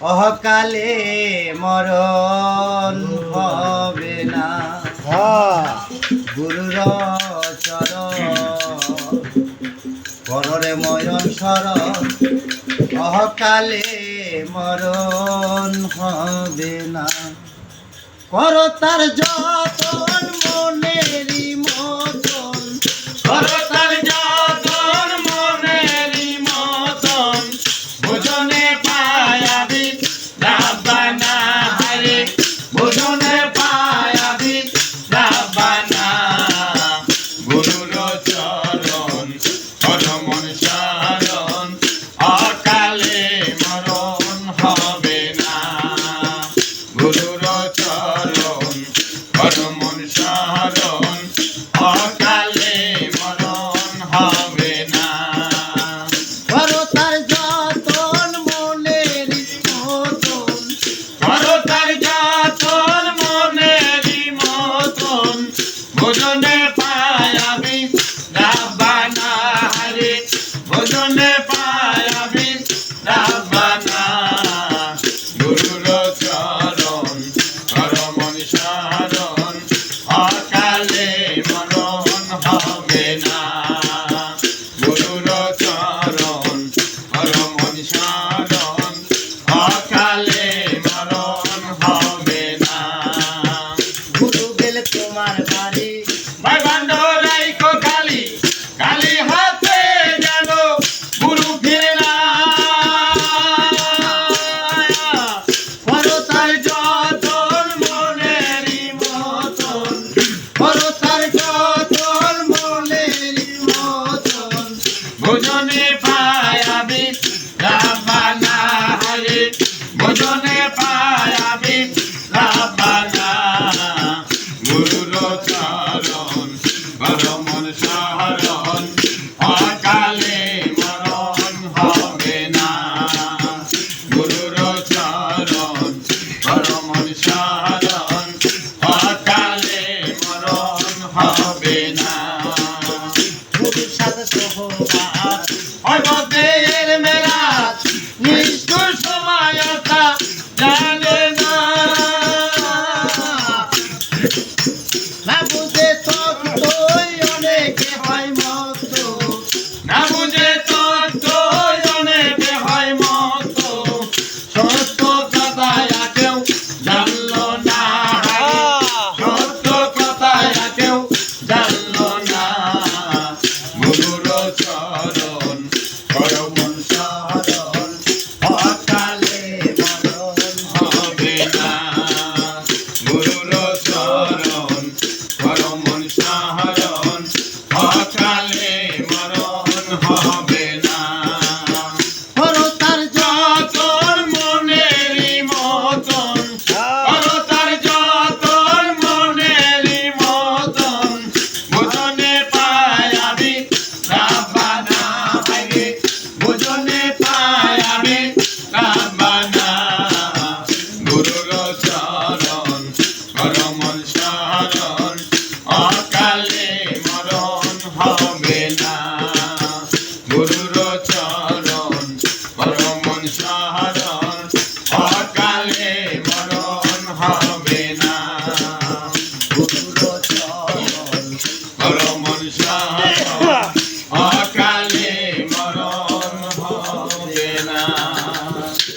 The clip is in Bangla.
অহকালে মরণ হবে না। হ্যাঁ। গুরুর চরণ পররে ময়ন শরণ অহকালে মরণ হবে না। কর তার যত Grandpa. হরমন সহরণ অকালে মরণ হবে না গুরুর চরণ হরমন সহরণ অকালে মরণ হবে না গুরু সাথে সহবাস Hot রমন শাহ।